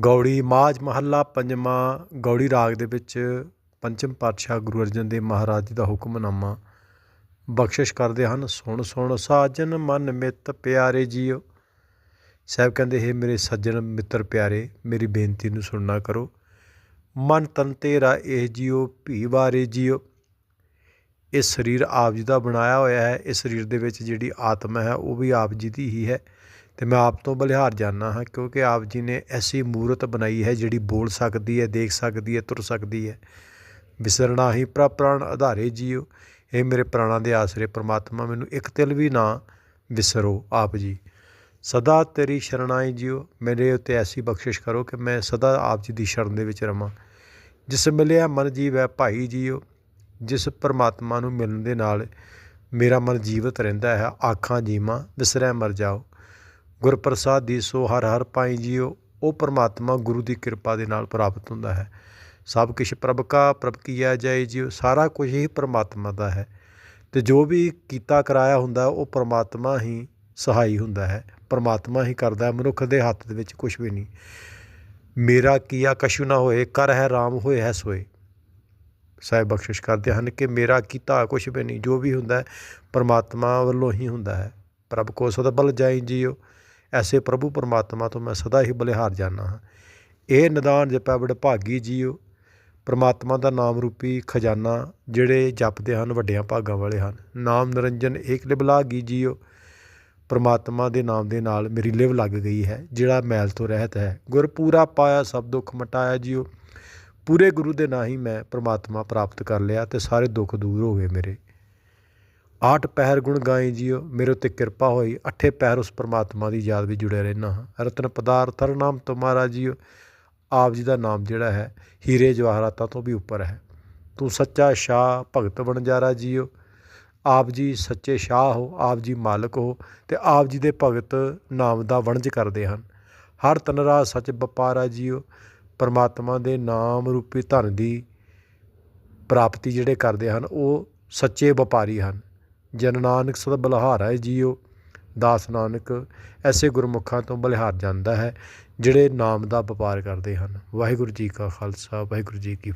ਗੌੜੀ ਮਾਝ ਮਹੱਲਾ ਪੰਜਵਾਂ ਗੌੜੀ ਰਾਗ ਦੇ ਵਿੱਚ ਪੰਚਮ ਪਾਤਸ਼ਾਹ ਗੁਰੂ ਅਰਜਨ ਦੇਵ ਮਹਾਰਾਜ ਜੀ ਦਾ ਹੁਕਮਨਾਮਾ ਬਖਸ਼ਿਸ਼ ਕਰਦੇ ਹਨ। ਸੁਣ ਸੁਣ ਸਾਜਨ ਮਨ ਮਿੱਤ ਪਿਆਰੇ ਜੀਓ। ਸਾਹਿਬ ਕਹਿੰਦੇ, ਹੈ ਮੇਰੇ ਸੱਜਣ ਮਿੱਤਰ ਪਿਆਰੇ, ਮੇਰੀ ਬੇਨਤੀ ਨੂੰ ਸੁਣਨਾ ਕਰੋ। ਮਨ ਤਨ ਤੇਰਾ ਇਹ ਜੀਓ, ਭੀ ਵਾਰੇ ਜੀਓ। ਇਹ ਸਰੀਰ ਆਪ ਜੀ ਦਾ ਬਣਾਇਆ ਹੋਇਆ ਹੈ। ਇਸ ਸਰੀਰ ਦੇ ਵਿੱਚ ਜਿਹੜੀ ਆਤਮਾ ਹੈ, ਉਹ ਵੀ ਆਪ ਜੀ ਦੀ ਹੀ ਹੈ। ਅਤੇ ਮੈਂ ਆਪ ਤੋਂ ਬਲਿਹਾਰ ਜਾਂਦਾ ਹਾਂ ਕਿਉਂਕਿ ਆਪ ਜੀ ਨੇ ਐਸੀ ਮੂਰਤ ਬਣਾਈ ਹੈ ਜਿਹੜੀ ਬੋਲ ਸਕਦੀ ਹੈ, ਦੇਖ ਸਕਦੀ ਹੈ, ਤੁਰ ਸਕਦੀ ਹੈ। ਵਿਸਰਣਾ ਹੀ ਪ੍ਰਾ, ਪ੍ਰਾਣ ਆਧਾਰੇ ਜੀਓ। ਇਹ ਮੇਰੇ ਪ੍ਰਾਣਾਂ ਦੇ ਆਸਰੇ ਪ੍ਰਮਾਤਮਾ ਮੈਨੂੰ ਇੱਕ ਤਿਲ ਵੀ ਨਾ ਵਿਸਰੋ ਆਪ ਜੀ। ਸਦਾ ਤੇਰੀ ਸ਼ਰਣਾਈ ਜੀਓ। ਮੇਰੇ ਉੱਤੇ ਐਸੀ ਬਖਸ਼ਿਸ਼ ਕਰੋ ਕਿ ਮੈਂ ਸਦਾ ਆਪ ਜੀ ਦੀ ਸ਼ਰਨ ਦੇ ਵਿੱਚ ਰਵਾਂ। ਜਿਸ ਮਿਲਿਆ ਮਨ ਜੀਵ ਹੈ ਭਾਈ ਜੀਓ। ਜਿਸ ਪਰਮਾਤਮਾ ਨੂੰ ਮਿਲਣ ਦੇ ਨਾਲ ਮੇਰਾ ਮਨ ਜੀਵਤ ਰਹਿੰਦਾ ਹੈ, ਆਖਾਂ ਜੀਵਾਂ, ਵਿਸਰੈ ਮਰ ਜਾਓ। ਗੁਰਪ੍ਰਸਾਦ ਦੀ ਸੋ ਹਰ ਹਰ ਪਾਈ ਜੀਓ, ਉਹ ਪਰਮਾਤਮਾ ਗੁਰੂ ਦੀ ਕਿਰਪਾ ਦੇ ਨਾਲ ਪ੍ਰਾਪਤ ਹੁੰਦਾ ਹੈ। ਸਭ ਕੁਛ ਪ੍ਰਭ ਕਾ, ਪ੍ਰਭ ਕੀਆ ਜਾਏ ਜੀਓ, ਸਾਰਾ ਕੁਝ ਹੀ ਪਰਮਾਤਮਾ ਦਾ ਹੈ। ਤੇ ਜੋ ਵੀ ਕੀਤਾ ਕਰਾਇਆ ਹੁੰਦਾ, ਉਹ ਪਰਮਾਤਮਾ ਹੀ ਸਹਾਈ ਹੁੰਦਾ ਹੈ। ਪਰਮਾਤਮਾ ਹੀ ਕਰਦਾ ਮਨੁੱਖ ਦੇ ਹੱਥ ਦੇ ਵਿੱਚ ਕੁਝ ਵੀ ਨਹੀਂ। ਮੇਰਾ ਕੀਆ ਕਸ਼ੂ ਨਾ ਹੋਏ, ਕਰ ਹੈ RAM ਹੋਏ ਹੈ ਸੋਏ। ਸਾਹਿਬ ਬਖਸ਼ਿਸ਼ ਕਰਦੇ ਹਨ ਕਿ ਮੇਰਾ ਕੀਤਾ ਕੁਝ ਵੀ ਨਹੀਂ, ਜੋ ਵੀ ਹੁੰਦਾ ਹੈ, ਪਰਮਾਤਮਾ ਵੱਲੋਂ ਹੀ ਹੁੰਦਾ ਹੈ। ਪ੍ਰਭ ਕੋ ਸਦਾ ਬਲ ਜਾਈ ਜੀਓ ਐਸੇ ਪ੍ਰਭੂ ਪਰਮਾਤਮਾ ਤੋਂ ਮੈਂ ਸਦਾ ਹੀ ਬਲਿਹਾਰ ਜਾਣਾ ਹਾਂ। ਇਹ ਨਿਦਾਨ ਜਪੈ ਬੜ ਭਾਗੀ ਜੀਓ ਪਰਮਾਤਮਾ ਦਾ ਨਾਮ ਰੂਪੀ ਖਜ਼ਾਨਾ ਜਿਹੜੇ ਜਪਦੇ ਹਨ, ਵੱਡਿਆਂ ਭਾਗਾਂ ਵਾਲੇ ਹਨ। ਨਾਮ ਨਿਰੰਜਨ ਏਕ ਲਿਬਲਾਗੀ ਜੀਓ ਪਰਮਾਤਮਾ ਦੇ ਨਾਮ ਦੇ ਨਾਲ ਮੇਰੀ ਲਿਵ ਲੱਗ ਗਈ ਹੈ, ਜਿਹੜਾ ਮੈਲ ਤੋਂ ਰਹਿਤ ਹੈ। ਗੁਰ ਪੂਰਾ ਪਾਇਆ, ਸਭ ਦੁੱਖ ਮਟਾਇਆ ਜੀਓ ਪੂਰੇ ਗੁਰੂ ਦੇ ਨਾਂ ਹੀ ਮੈਂ ਪਰਮਾਤਮਾ ਪ੍ਰਾਪਤ ਕਰ ਲਿਆ ਤੇ ਸਾਰੇ ਦੁੱਖ ਦੂਰ ਹੋ ਗਏ ਮੇਰੇ। ਆਠ ਪਹਿਰ ਗੁਣ ਗਾਏ ਜੀਓ ਮੇਰੇ ਉੱਤੇ ਕਿਰਪਾ ਹੋਈ। ਅੱਠੇ ਪਹਿਰ ਉਸ ਪ੍ਰਮਾਤਮਾ ਦੀ ਯਾਦ ਵਿੱਚ ਜੁੜਿਆ ਰਹਿਣਾ ਹਾਂ। ਰਤਨ ਪਦਾਰਥ, ਹਰ ਨਾਮ ਤੁਮਾਰਾ ਜੀਓ ਆਪ ਜੀ ਦਾ ਨਾਮ ਜਿਹੜਾ ਹੈ, ਹੀਰੇ ਜਵਾਹਰਾਤਾਂ ਤੋਂ ਵੀ ਉੱਪਰ ਹੈ। ਤੂੰ ਸੱਚਾ ਸ਼ਾਹ, ਭਗਤ ਬਣਜਾਰਾ ਜੀਓ ਆਪ ਜੀ ਸੱਚੇ ਸ਼ਾਹ ਹੋ, ਆਪ ਜੀ ਮਾਲਕ ਹੋ ਤੇ ਆਪ ਜੀ ਦੇ ਭਗਤ ਨਾਮ ਦਾ ਵਣਜ ਕਰਦੇ ਹਨ। ਹਰ ਤਨਰਾ ਸੱਚ ਵਪਾਰਾ ਜੀਓ ਪਰਮਾਤਮਾ ਦੇ ਨਾਮ ਰੂਪੀ ਧਨ ਦੀ ਪ੍ਰਾਪਤੀ ਜਿਹੜੇ ਕਰਦੇ ਹਨ, ਉਹ ਸੱਚੇ ਵਪਾਰੀ ਹਨ। ਜਨ ਨਾਨਕ ਸਦਾ ਬਲਿਹਾਰਾ ਜੀਓ, ਦਾਸ ਨਾਨਕ, ਐਸੇ ਗੁਰਮੁਖਾਂ ਤੋਂ ਬਲਿਹਾਰ ਜਾਂਦਾ ਹੈ, ਜਿਹੜੇ ਨਾਮ ਦਾ ਵਪਾਰ ਕਰਦੇ ਹਨ। ਵਾਹਿਗੁਰੂ ਜੀ ਕਾ ਖਾਲਸਾ, ਵਾਹਿਗੁਰੂ ਜੀ ਕੀ